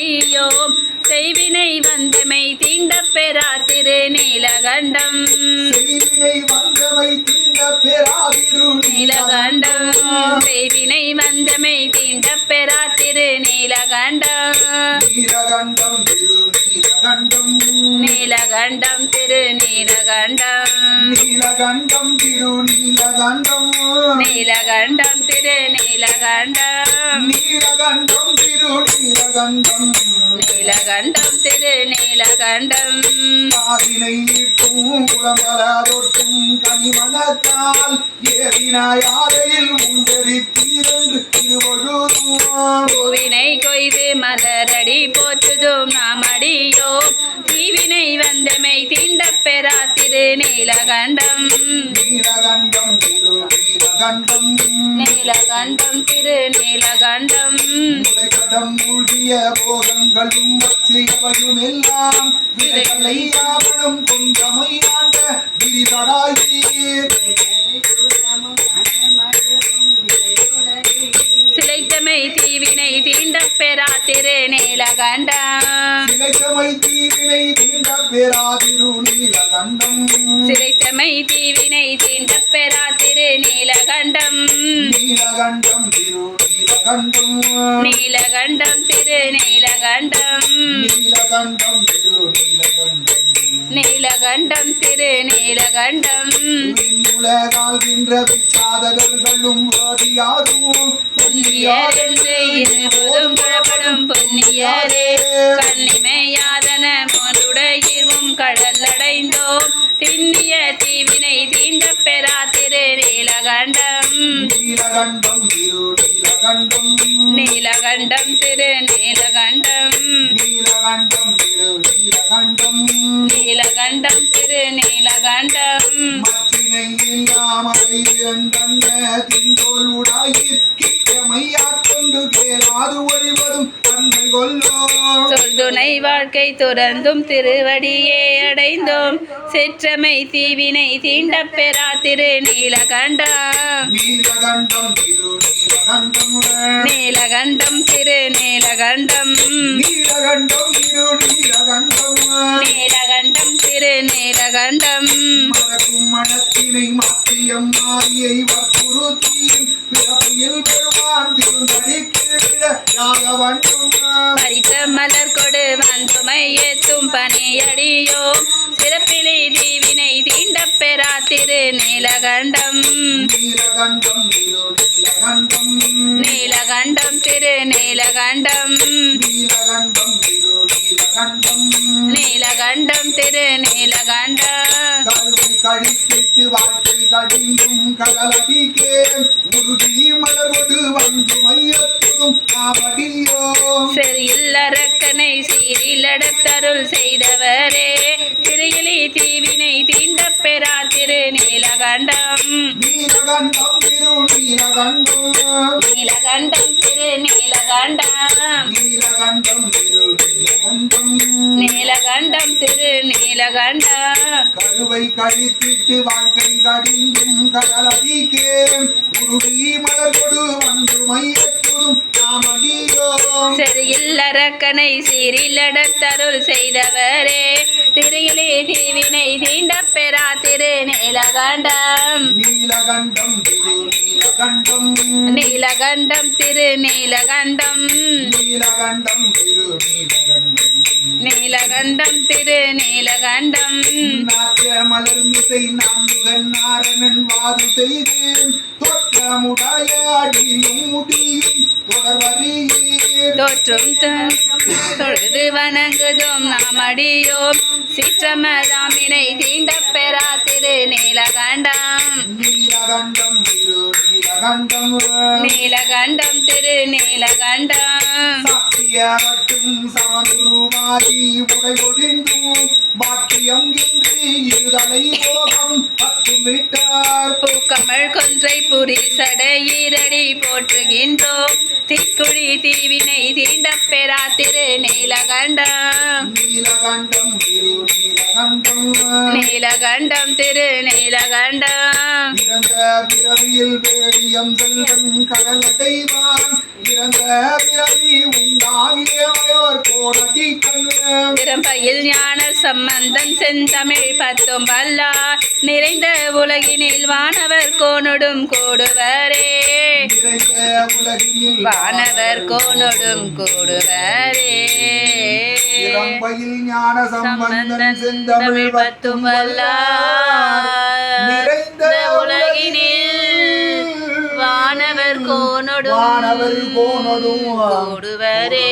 அடியோம் செய்வினை வந்தமை தீண்டப் பெறா திரு நீலகண்டம் செய்வினை வந்தவை தீண்ட பெறாதிரு நீலகண்டம் செய்வினை வந்தமை தீண்டப் பெறா திரு நீலகண்டம் நீலகண்டம் திரு நீலகண்டம் நீலகண்டம் திரு நீலகண்டம் நீலகண்டம் திரு நீலகண்டம் நீலகண்டம் திரு நீலகண்டம். நீலகண்டம் திரு நீலகண்டம் நீலகண்டம் திரு நீலகண்டம் காதினை நீட்டும் குளம்பலாதொட்டும் கனிமணத்தால் ஏறினாயாரையில் உண்டறி தீரன்று பூவினை கொய்து மலரடி போற்றுதும் நாம் அடியோம். தீவினை வந்தமை தீண்டப் பெறா திரு நீலகண்டம் நீலகண்டம் திரு நீலகண்டம் நீலகண்டம் திரு நீலகண்டம். முளைக்கடம் மூழ்கிய போகங்களும் மற்றையவையும் எல்லாம் விதைகளை யாவனம் கொண்டமையாண்ட விரிதடாயி சிலைத்தமை தீவினை தீண்டப் பெறா திரு நீலகண்டம். சிலைத்தமை தீவினை தீண்ட பெறாதிரு நீலகண்டம். சிலைத்தமை தீவினை தீண்டப் பெறா திரு நீலகண்டம். நீலகண்டம் திரு நீலகண்டம். நீலகண்டம் திரு நீலகண்டம். நீலகண்டம் திரு நீலகண்டம். விண்ணுலகாகின்ற விச்சாதகர்களும் வாதியாரும் இருபதும் புறப்படும் பொன்னியரே. கண்ணிமையாதன மூன்றுடையவும் கடலடைந்தோம். திண்ணிய தீவினை தீண்டப் பெறா திரு நீலகண்டம். நீலகண்டம் திரு நீலகண்டம் நீலகண்டம் திரு நீலகண்டம். நீலகண்டம் திரு நீலகண்டம். நீலகண்டம் திரு நீலகண்டம். மற்றினை இல்லாமலை இரண்டன்ன திங்கோல் உடாயிர் கிட்டமையாக்கொண்டு கேளாது ஒழிவதும் தன்மை கொல்லோ சொல்துணை வாழ்க்கை துறந்தும் திருவடியே அடைந்தோம். செற்றமை தீவினை தீண்டப் பெறா திரு நீலகண்டம். நீலகண்டம் திரு நீலகண்டம் நீலகண்டம் திரு நீலகண்டம் நீலகண்டம் திரு நீலகண்டம். நீலகண்டம் திரு நீலகண்டம் மறக்கும் மனத்தினை மாற்றியம் மாரியை வற்புறுத்தியும் பிறப்பில் பெருமான் திருந்தடி கீழ யாகவண்டும் பறித்த மலர் கொடு வந்துமை ஏத்தும் பணியடியோம் சிறப்பிலி தீவினை தீண்டப் பெறா திரு நீலகண்டம் நீலகண்டம் நீலகண்டம். நீலகண்டம் கடிந்தும் கடலடிக்கே உறுதி மலர்வடு வந்து மையத்துடும் நாமடியோ செறியில்லரக்கனை சீரிலடத்தருள் செய்தவரே. திரையிலி தீவினை தீண்டப் பெறா திரு நீலகண்டம் நீலகண்டம் திரு நீலகண்டம். நீலகண்டம் திரு நீலகண்டம். நீலகண்டம் திரு நீலகண்டம் திரு நீலகண்டம். கருவை கழித்திட்டு வாழ்க்கை கடிந்தும் கடலடிக்கே. உருவி மலர்கொடு வந்து மையத்துடும் நாமடியோ செறியில்லரக்கனை சீரிலடத்தருள் செய்தவரே. திரையிலே தீவினை தீண்டப் பெறா திரு நீலகண்டம். நீலகண்டம் நீலகண்டம். நீலகண்டம் திரு நீலகண்டம். நீலகண்டம் நீலகண்டம் திரு நீலகண்டம். நாற்ற மலர் மிசை நான்முகன் நாரணன் வாது செய்து தொற்றமுடைய அடியும் முடியும். தொடர்வரியே தோற்றும் தொழுது வணங்குதும் நாம் அடியோம். சிற்றமதாமினை தீண்டப் பெறா திரு நீலகண்டம். நீலகண்டம் திரு நீலகண்டம் நீலகண்டம் திரு நீலகண்டம். சாத்திய மட்டும் சமனுருவாகி உடை ஒழிந்தும். பாக்கியம் இன்றி இருதலை போகம் பத்தும் விட்டார் பூக்கமள் கொன்றை புரி சடையீரடி போற்றுகின்றோம். திக்குழி தீவினை தீண்டப் பெறா திரு நீலகண்டம். நீலகண்டம் திரு நீலகண்டம். நீலகண்டம் திரு நீலகண்டம். இறந்த பிறவியில் வேடியம் செல்வன் கடலடைவான். இறந்த பிறவி உண்டாகிய வானவர் கோடடி கல்வன் திறம்பையில் ஞான சம்பந்தன் செந்தமிழ் பத்தும் வல்லார். நிறைந்த உலகினில் வானவர் கோனொடும் கூடுவரே. வானவர் கோனொடும் கூடுவரே. ஞான சம்பந்தன் செந்தமிழ் பத்தும் வல்லார். கோனொடும் கூடுவரே.